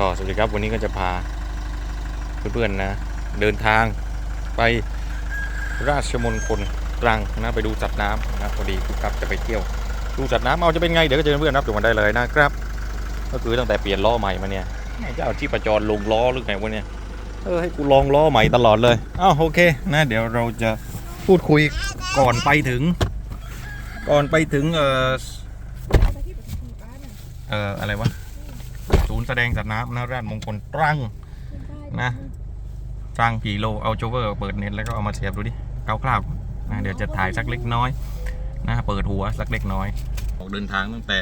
ก็สวัสดีครับวันนี้ก็จะพาเพื่อนๆนะ เดินทางไปราชมณฑลตรังนะไปดูสัตว์น้ำนะพอดีครับจะไปเที่ยวดูสัตว์น้ำเอาจะเป็นไงเดี๋ยวก็เจอเพื่อนรับชมกันได้เลยนะครับ ก็คือตั้งแต่เปลี่ยนล้อใหม่มาเนี่ยจะเอาที่ประจรลงล้อหรือไงวะเนี่ยเออให้กูลองล้อใหม่ตลอดเลยอ้าวโอเคนะเดี๋ยวเราจะพูดคุยก่อนไปถึง ก่อนไปถึงเออเอออะไรวะ นย์แสดงสัตว์น้ำนะราชมงคลตรังนะตรังกี่โลเอาโจเวอร์เปิดเน็ตแล้วก็เอามาเสียบดูดิคร่าวๆนะเดี๋ยวจะถ่ายสักเล็กน้อยนะเปิดหัวสักเล็กน้อย ออกเดินทางตั้งแต่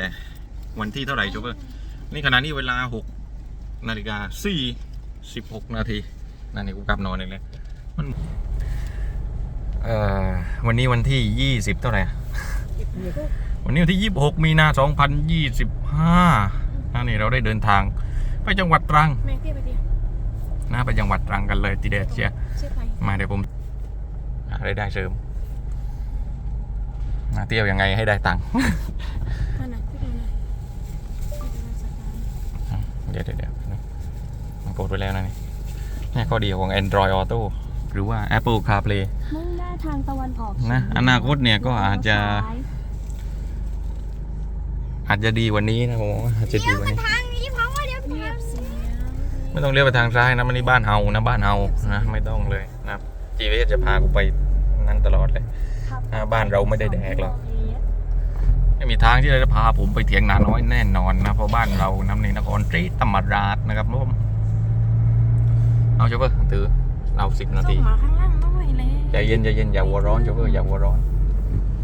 วันที่เท่าไหร่โจเวอร์นี่ขณะนี้เวลา6นาฬิกา4 16นาทีนั่นนี่กูกลับนอนเองเลยมันเอ่อวันนี้วันที่20เท่าไหร่วันนี้วันที่26มีนา2025นั่ นนี่เราได้เดินทางไปจังหวัดตรังแม่เก็บไปดินะไปจังหวัดตรังกันเลยทีเด็ดเชียร์เชื่อไปมาเดี๋ยวผมหารายได้เสริมมาเที่ยวยังไงให้ได้ตังค์มาหนักพี่ดูหน่อยพี่ดูหน่อยสักน้ำเดี๋ยวเดี๋ยวเดี๋ยวมันกดไว้แล้วนะนี่นี่ข้อดีของ Android Auto หรือว่า Apple CarPlay มุ่งหน้าทางตะวันออกนะอนาคตเนี่ยก็อาจจะ อาจจะดีกว่านี้นะผมว่าอาจจะดีกว่านี้ทางนี้เพราะว่าเดี๋ยวเงียบเสียงไม่ต้องเลี้ยวไปทางซ้ายนะมันนี่บ้านเฮานะบ้านเฮานะไม่ต้องเลยนะครับ GPS จะพากูไปนั่นตลอดเลยอ่าบ้านเราไม่ได้แดกหรอกไม่มีทางที่จะพาผมไปเถียงนาน้อยแน่นอนนะเพราะบ้านเราน้ำในนครศรีธรรมราชนะครับผมเอาโชเฟอร์ถือเราสิบนาส่ทีงมาข้างล่างด้วยเลยใจเย็นใจเย็นอย่าหัวร้อนโชเฟอร์อย่าหัวร้อน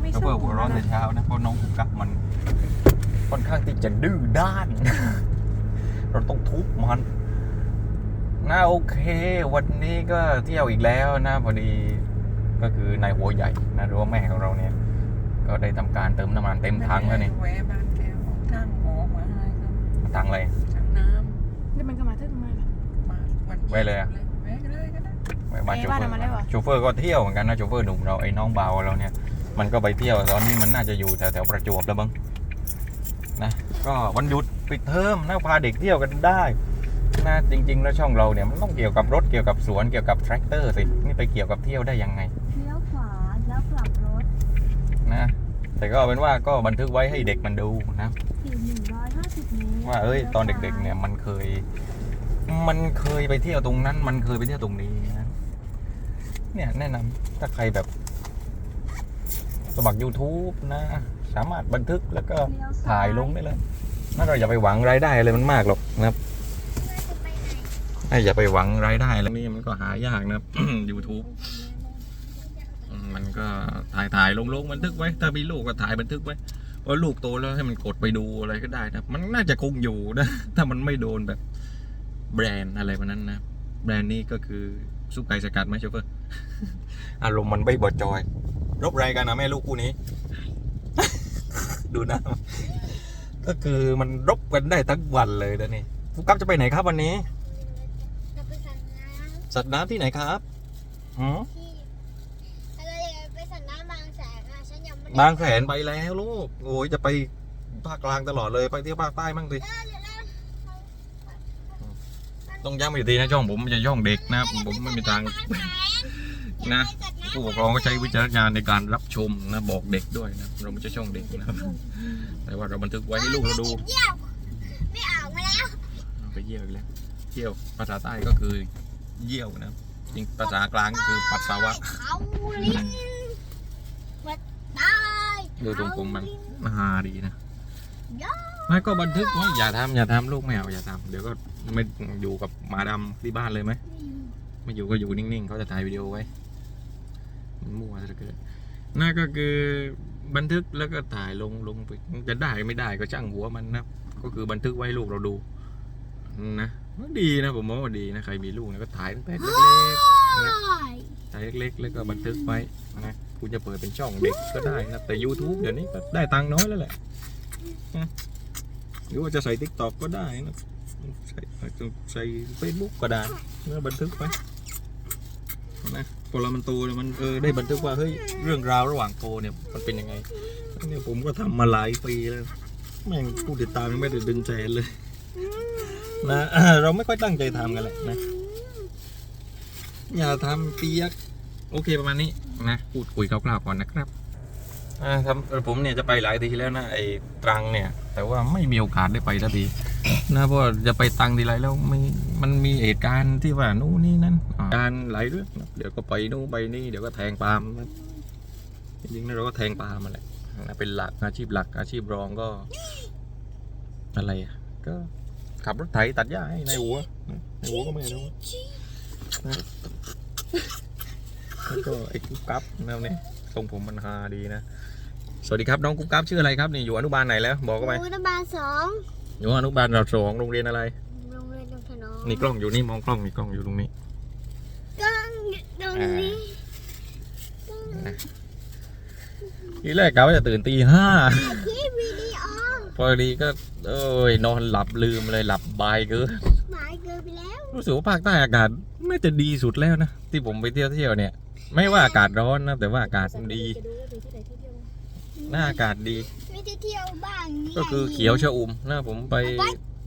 ไม่โชส่งเฟอร์หัวร้อนแต่เช้านะเพราะน้องกุ๊กกักมัน ค่อนข้างที่จะดื้อด้าน เราต้องทุบมันนะโอเค วันนี้ก็เที่ยวอีกแล้วนะพอดีก็คือนายหัวใหญ่นะหรือว่าแม่ของเราเนี่ย ก็ได้ทำการเติมน้ำมันเต็มถังแล้วนี่แวะบ้านแกวทางออกมาให้ครับถังอะไรจากน้เดี๋ยวมันก็มาทึ่งมาแบบำมาวันไว้เลยอะแวะเลยก็ได้ไปบ้านเอ๊ะโชเฟอบ้านเอามาแล้วเหรอร์โชเฟอร์ก็เที่ยวเหมือนกันนะโชเฟอร์หนุ่มเราไอ้น้องเบาวเราเนี่ยมันก็ไปเที่ยวตอนนี้มันน่าจะอยู่แถวแถวประจวบแล้วบ้าง นะก็วันหยุดปิดเทอมนะพาเด็กเที่ยวกันได้นะจริง ๆ แล้วช่องเราเนี่ยมันต้องเกี่ยวกับรถเกี่ยวกับสวนเกี่ยวกับแทรกเตอร์สินี่ไปเกี่ยวกับเที่ยวได้ยังไงเลี้ยวขวาแล้วกลับรถนะแต่ก็เอาเป็นว่าก็บันทึกไว้ให้เด็กมันดูนะอีก150เมตรว่าเอ้ยตอนเด็ก ๆ เนี่ยมันเคย มันเคยไปเที่ยวตรงนั้น มันเคยไปเที่ยวตรงนี้นะเนี่ยแนะนำถ้าใครแบบ สมัคร YouTube นะ สามารถบันทึกแล้วก็เลี้ยวซ้ถ่ายลงได้เลยนั่นเราอย่าไปหวังรายได้อะไรมันมากหรอกนะครับอย่าไปหวังรายได้แล้วนี่มันก็หายากนะครับ YouTube อืมมันก็ถ่ายถ่ายลงลงบันทึกไว้ ถ้ามีลูกก็ถ่ายบันทึกไว้ว่าลูกโตแล้วให้มันกดไปดูอะไรก็ได้นะ มันน่าจะคงอยู่นะ ถ้ามันไม่โดนแบบแบรนด์อะไรแบบนั้นนะ แบรนด์นี้ก็คือซุปไก่สกัดไหมโชเฟอร์อารมณ์มันไม่บอจอย รบไรกันนะแม่ลูกคู่นี้ ดูนะ ก็คือมันรบกันได้ทั้งวันเลยนะนี่ฟุกั๊บจะไปไหนครับวันนี้จะไปสันน้สัตว์น้ำที่ไหนครับหืมำที่อะไรไปสันน้ำบางแสนอะฉันยังไม่ได้บางแสนไปแล้วลูกโอ้ยจะไปภาคกลางตลอดเลยไปเที่ยวภาคใต้มั่งสิเออเดี๋ยวนะต้องย้ำอีกทีนะช่องผมจะช่องเด็กนะ ผมไม่มีทางนะ ผู้ปกครองก็ใช้วิจารณญาณในการรับชมนะบอกเด็กด้วยนะเราไม่ใช่ช่องเด็กนะครับแต่ว่าเราบันทึกไว้ให้ลูกเราดูเยี่ยวไม่ออกมาแล้วไปเยี่ยวอีกแล้วเยี่ยวภาษาใต้ก็คือเยี่ยวนะจริงภาษากลางก็คือปัสสาวะเขาลิ้นมาตายดูตรงผมมันฮาดีนะย่อไม่ก็บันทึกไว้อย่าทำอย่าทำลูกไม่เอาอย่าทำเดี๋ยวก็ไม่อยู่กับหมาดำที่บ้านเลยไหมไม่อยู่ก็อยู่นิ่งๆเขาจะถ่ายวิดีโอไว้ มันมั่วซะเกินนั่นก็คือบันทึกแล้วก็ถ่ายลงลงไปจะได้ไม่ได้ก็ช่างหัวมันนะก็คือบันทึกไว้ลูกเราดูนะดีนะผมว่าดีนะใครมีลูกนี่ยก็ถ่ายตั้งแต่เล็กๆนะถ่ายเล็กๆ แล้วก็บันทึกไว้นะคุณจะเปิดเป็นช่องเด็กก็ได้นะแต่ YouTube เดี๋ยวนี้ก็ได้ตังค์น้อยแล้วแหละหรือว่าจะใส่ t ิ k t o k ก็ได้นะใส่ใส่ Facebook ก็ได้แล้วบันทึกไว้ พอเรามันโตแล้วมันเออได้บันทึกว่าเฮ้ยเรื่องราวระหว่างโตเนี่ยมันเป็นยังไงเนี่ยผมก็ทำมาหลายปีแล้วแม่งผู้ติดตามยังไม่ได้ดึงแสนเลยนะเราไม่ค่อยตั้งใจทำกันแหละนะอย่าทำเปียก โอเคประมาณนี้นะพูดคุยคร่าวๆก่อนนะครับอ่าทำผมเนี่ยจะไปหลายทีแล้วนะไอ้ตรังเนี่ย แต่ว่าไม่มีโอกาสได้ไปสักที นะเพราะว่าจะไปตังทีไรแล้วไม่มันมีเหตุการณ์ที่ว่านู่นนี่นั่นการหลายเรื่องเดี๋ยวก็ไปนู่นไปนี่เดี๋ยวก็แทงปาล์มจริงๆนะเราก็แทงปาล์มมาแหละนะเป็นหลักอาชีพหลักอาชีพรองก็ อะไรก็ขับรถไถตัดหญ้าให้ในหัวในหัวก็ไม่รู้แล้วก็ไอ้กุ๊บกั๊บนะเนี่ยทรงผมมันฮาดีนะ สวัสดีครับน้องกุ๊บกั๊บชื่ออะไรครับนี่อยู่อนุบาลไหนแล้ว บอกก็ไปอนุบาลสอง อยู่อนุบาลเราสองโรงเรียนอะไร โรงเรียนดงถนอมนี่กล้องอยู่นี่มองกล้องมีกล้องอยู่ตรงนี้ก็ตรงนี้ทีแรกกะว่าจะตื่นตีห้าที่วิดีโอพอดีก็เอ้ยนอนหลับลืมเลยหลับบายเกินหมายเกินไปแล้ว รู้สึกว่าภาคใต้อากาศน่าจะดีสุดแล้วนะ ที่ผมไปเที่ยวเที่ยวเนี่ย ไม่ว่าอากาศร้อนนะ แต่ว่าอากาศมันดีจะดูว่าไปที่ไหนที่เดียวหน้าอากาศดีไม่ได้ เที่ยวบ้างนี่ก็คือเขียวชะอุ่มนะผมไป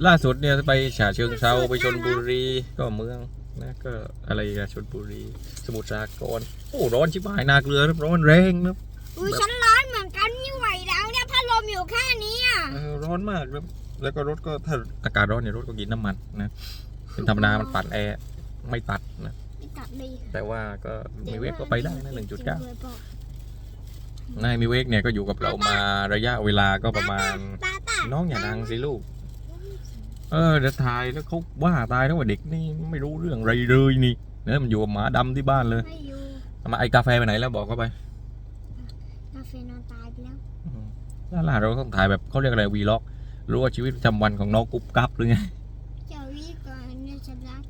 ล่าสุดเนี่ยไปฉะเชิงเซาไปชนบุรีก็เมืองนะก็อะไรกันชนบุรี สมุทรสาครโอ้ร้อนชิบหายนาเกลือนะร้อนแรงนะอุ้ยฉันร้อนเหมือนกันไม่ไหวแล้วเนี่ยพัดลมอยู่แค่นี้อะเออร้อนมากนะแล้วก็รถก็ถ้าอากาศร้อนเนี่ยรถก็กินน้ำมันนะเป็นธรรมดามันปั่นแอร์ไม่ตัดนะไม่ตัดเลยแต่ว่าก็มีเวกก็ไปได้นะหนึ่งจุดเก้า นายมีเวกเนี่ยก็อยู่กับเรามาระยะเวลาก็ประมาณตาตาน้องอย่าดังสิลูก เออเดี๋ยวถ่ายแล้วเขาว่าตายแล้วว่าเด็กนี่ไม่รู้เรื่องอะไรเลยนี่เนี่ยมันอยู่กับหมาดำที่บ้านเลยไม่อยู่เอามาไอกาแฟไปไหนแล้วบอกเขาไปกาแฟนอนตายไปแล้ว อืมล่าล่าเราต้องถ่ายแบบเขาเรียกอะไรวีล็อกรู้ว่าชีวิตประจำวันของน้องกุ๊บกับหรือไง เจ้าวิก่อนเนี่ยฉันรัก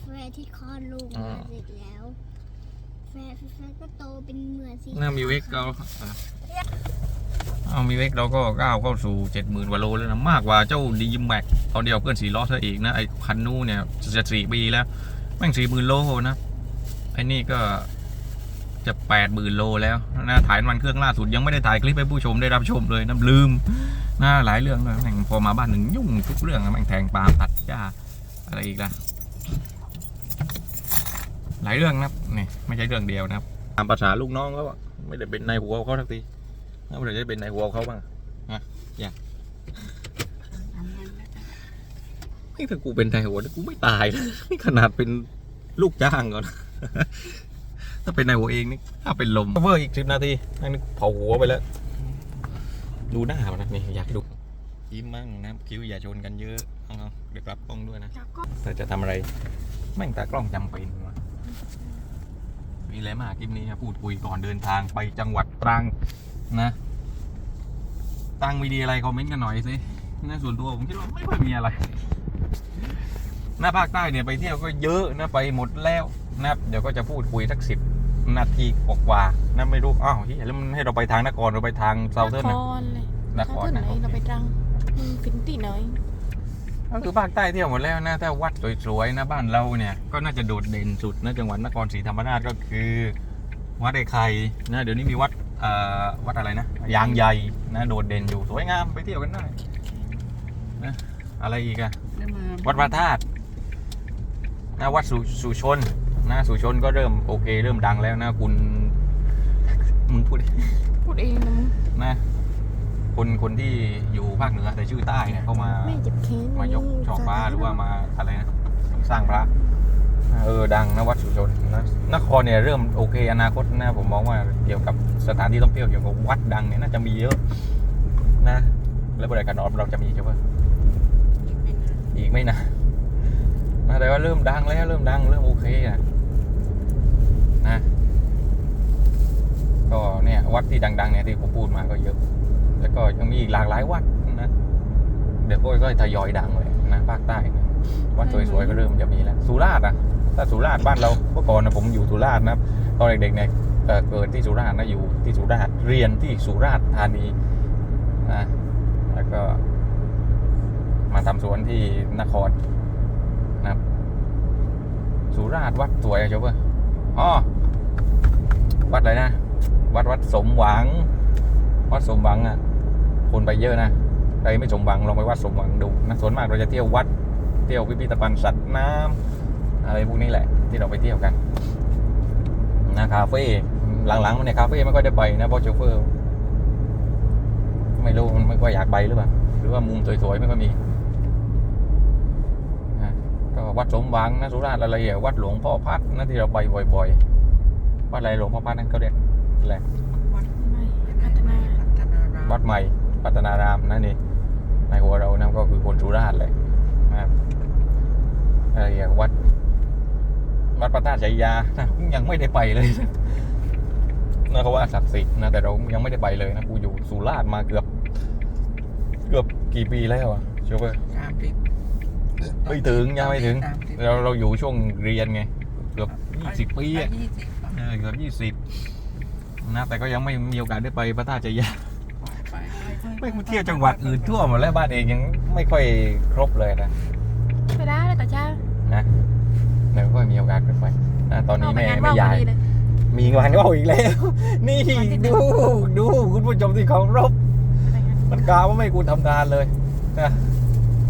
แฟนที่คลอดลูกอ่ามาเสร็จแล้ว แฟนแฟนก็โตเป็นเหมือนสีน่ามีเวกเราเอามีเวกเราก็ก้าวเข้าสู่เจ็ดหมื่นกว่าโลแล้วนะมากกว่าเจ้าดีมแม็กตอนเดียวเพื่อนสี่ล้อเธออีกนะไอคันนู้นเนี่ยจะสี่ปีแล้วแม่งสี่หมื่นโลนะไอนี่ก็จะแปดหมื่นโลแล้วนะถ่ายน้ำมันเครื่องล่าสุดยังไม่ได้ถ่ายคลิปให้ผู้ชมได้รับชมเลยนะลืมนะหลายเรื่องเลยแม่งพอมาบ้านหนึ่งยุ่งทุกเรื่องนะแม่งแทงปาล์มตัดหญ้าอะไรอีกล่ะ หลายเรื่องนะครับนี่ไม่ใช่เรื่องเดียวนะครับตามภาษาลูกน้องเขาอะไม่ได้เป็นนายหัวเขาทักทีถ้าไม่ได้จะเป็นนายหัวเขาบ้างฮะอย่าไม่ถ้ากูเป็นนายหัวนี่กูไม่ตายนะนี่ขนาดเป็นลูกจ้างก่อนถ้าเป็นนายหัวเองนี่ถ้าเป็นลมเวอร์อีกสิบนาทีนั่นเผาหัวไปแล้ว ดูหน้ามันนะนี่อยากให้ดูยิ้มมั่งนะคิ้วอย่าชนกันเยอะเอาๆเดี๋ยวกลับกล้องด้วยนะแล้วก็เธอจะทำอะไรแม่งตากล้องจำเป็นวะ มีอะไรมากคลิปนี้ครับพูดคุยก่อนเดินทางไปจังหวัดตรังนะตรังมีดีอะไรคอมเมนต์กันหน่อยสินะส่วนตัวผมคิดว่าไม่ค่อยมีอะไรหน้าภาคใต้เนี่ยไปเที่ยวก็เยอะนะไปหมดแล้วนะครับเดี๋ยวก็จะพูดคุยสักสิบนาทีกว่าๆนะไม่รู้อ้าวเฮ้ยแล้วมันให้เราไปทางนครเราไปทางเซาเทิร์นนนะครเลยนครเท่าไหนะนเราไปตรังมึงฟินตีหน่อย ก็คือภาคใต้เที่ยวหมดแล้วนะถ้าวัดสวยๆนะบ้านเราเนี่ยก็น่าจะโดดเด่นสุดนะจังหวัดนครศรีธรรมราชก็คือวัดไอ้ไข่นะเดี๋ยวนี้มีวัดเอ่อวัดอะไรนะยางใหญ่นะโดดเด่นอยู่สวยงามไปเที่ยวกันได้นะอะไรอีกอะได้มาวัดพระธาตุนะวัดสุสุชนนะสุชนก็เริ่มโอเค เริ่มดังแล้วนะคุณมึงพูดดิพูดเองนะมึงนะ คนคนที่อยู่ภาคเหนือแต่ชื่อใต้เนี่ยเข้ามาไม่เจ็บแค้นมายกช่อฟ้าหรือว่ามาอะไรนะสร้างพระเออดังนะวัดสุชนนะนครเนี่ยเริ่มโอเคอนาคตนะผมมองว่าเกี่ยวกับสถานที่ท่องเที่ยวเกี่ยวกับวัดดังเนี่ยน่าจะมีเยอะนะ แล้วบริการนอนเราจะมีใช่ปะอีกไม่นานนะแต่ว่าเริ่มดังแล้วเริ่มดังเริ่มโอเคอะนะก็เนี่ยวัดที่ดังๆเนี่ยที่ผมพูดมาก็เยอะ แล้วก็ยังมีอีกหลากหลายวัดนะเดี๋ยวก็ก็ทยอยดังเลยนะภาคใต้นะวัดสวยๆก็เริ่มจะมีแล้วสุราษฎร์อะถ้าสุราษฎร์บ้านเราเมื่อก่อนนะผมอยู่สุราษฎร์นะครับตอนเด็กๆเนี่ยเอ่อเกิดที่สุราษฎร์นะอยู่ที่สุราษฎร์เรียนที่สุราษฎร์ธานีนะแล้วก็ มาทำสวนที่นครนะครับ สุราษฎร์วัดสวยอะเจ้าเพื่ออ๋อวัดอะไรนะ วัดวัดสมหวัง วัดสมหวังอะ คนไปเยอะนะใครไม่สมหวังลองไปวัดสมหวังดูนะส่วนมากเราจะเที่ยววัด เที่ยวพิพิธภัณฑ์สัตว์น้ำอะไรพวกนี้แหละที่เราไปเที่ยวกันนะคาเฟ่หลังๆมันเนี่ยคาเฟ่ไม่ค่อยได้ไปนะเพราะโชเฟอร์ไม่รู้มันไม่ค่อยอยากไปหรือเปล่าหรือว่ามุมสวยๆไม่ค่อยมีนะก็วัดสมหวังนะสุราษฎร์อะไรอะวัดหลวงพ่อพัดนะที่เราไปบ่อยๆวัดอะไรหลวงพ่อพัดนั่นเขาเรียกอะไรวัดไม่พัฒนาพัฒนารามวัดใหม่ ปัตนารามนั่นนี่ในหัวเรานะก็คือคนสุราษฎร์เลยนะครับอะไรอย่างวัดวัดพระธาตุชัยยานะยังไม่ได้ไปเลยนะเขาว่าศักดิ์สิทธิ์นะแต่เรายังไม่ได้ไปเลยนะกูอยู่สุราษฎร์มาเกือบ เกือบกี่ปีแล้วอะโชเฟอร์สามสิบไม่ถึงยังไม่ถึงสาสิบเราเราอยู่ช่วงเรียนไง เกือบยี่สิบปีอะยี่สิบอะเออเกือบยี่สิบนะแต่ก็ยังไม่มีโอกาสได้ไปพระธาตุชัยยา ไปไปไม่เที่ยวจังหวัดอื่นทั่วหมดแล้วบ้านเองยังไม่ค่อยครบเลยนะไปได้เลยแต่เช้านะเดี๋ยวก็มีโอกาสขึ้นไปนะตอนนี้เาไปแม่งานไม่ว่าวยายพอดีเลยมีงานว่าวอีกแล้ว นี่วันที่หนึ่งดูดูคุณผู้ชมที่เคารพไปงานมันกาว่าไม่ให้กูทำงานเลยนะ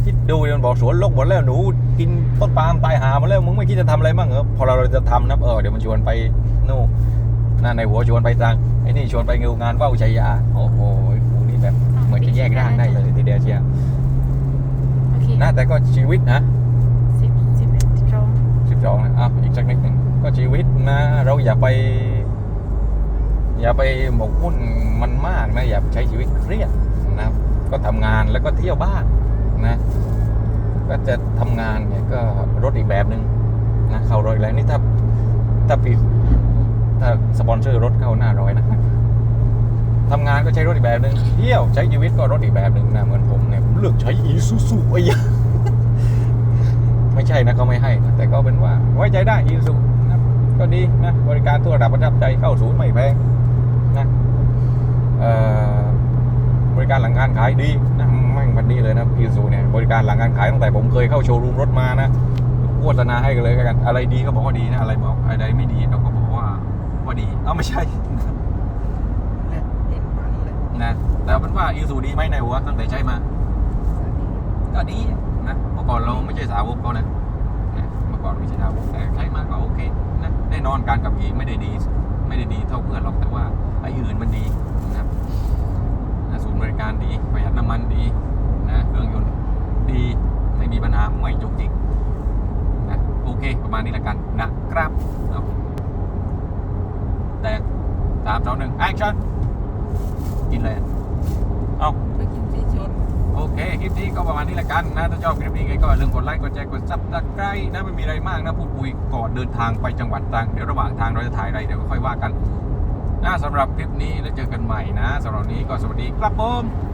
คิดดูดิมันบอกสวนโลกหมดแล้วหนูกินต้นปาล์มตายหาหมดแล้วมึงไม่คิดจะทำอะไรบ้างเหรอพอเราจะทำนะเออเดี๋ยวมันชวนไปนู่นน่าในหัวชวนไปตรังไอ้นี่ชวนไปงานว่าวชัยยาโอ้โห แยกร่างได้เลยทีเดียวเชียวโอเคนะแต่ก็ชีวิตนะสิบสิบเอ็ดสิบสองสิบสองนะอะอีกสักนิดหนึ่งก็ชีวิตนะเราอย่าไป อย่าไปหมกมุ่นมันมากนะ อย่าใช้ชีวิตเครียดนะก็ทำงานแล้วก็เที่ยวบ้างนะ ก็จะทำงานเนี่ยก็รถอีกแบบหนึ่งนะเข้ารถอีกแล้วนี่ถ้าถ้าปิดถ้าสปอนเซอร์รถเข้าหน้าร้อยนะ ทำงานก็ใช้รถอีกแบบหนึ่งเที่ยวใช้ชีวิตก็รถอีกแบบหนึ่งนะเหมือนผมเนี่ยผมเลือกใช้อีซูซูไอ้ยไม่ใช่นะเขาไม่ให้นะแต่ก็เป็นว่าไว้ใจได้อีซูนะก็ดีนะบริการทั่วระดับประทับใจเข้าศูนย์ไม่แพงนะบริการหลังการขายดีนะแม่งมันดีเลยนะอีซูเนี่ยบริการหลังการขายตั้งแต่ผมเคยเข้าโชว์รูมรถมานะโฆษณาให้กันเลยกันอะไรดีก็บอกว่าดีนะอะไรบอกอะไรไม่ดีเราก็บอกว่าว่าดีเอ้าไม่ใช่ และเห็นมันเลย นะ แต่เป็นว่าอีซูดีไหมในหัวตั้งแต่ใช้มา ก็ดีนะเมื่อก่อนเราไม่ใช่สาวกเขานะเมื่อก่อนไม่ใช่สาวกแต่ใช้มาก็โอเคนะแน่นอนการขับขี่ไม่ได้ดี ไม่ได้ดีเท่าเพื่อนหรอกแต่ว่าไอ้อื่นมันดีนะครับนะศูนย์บริการดีประหยัดน้ำมันดีนะเครื่องยนต์ดีไม่มีปัญหาไม่จุกจิกนะโอเค ประมาณนี้แล้วกันนะครับแต่สามสองหนึ่งแอคชั่นกินเลย เอาไปกินสีชนโอเค คลิปนี้ก็ประมาณนี้ละกันนะถ้าชอบคลิปนี้ไงก็อย่าลืมกดไลค์กดแชร์กดซับสไครต์นะไม่มีอะไรมากนะพูดคุยก่อนเดินทางไปจังหวัดตรังเดี๋ยวระหว่างทางเราจะถ่ายอะไรเดี๋ยวก็ค่อยว่ากันนะสำหรับคลิปนี้แล้วเจอกันใหม่นะสำหรับวันนี้ก็สวัสดีครับผมส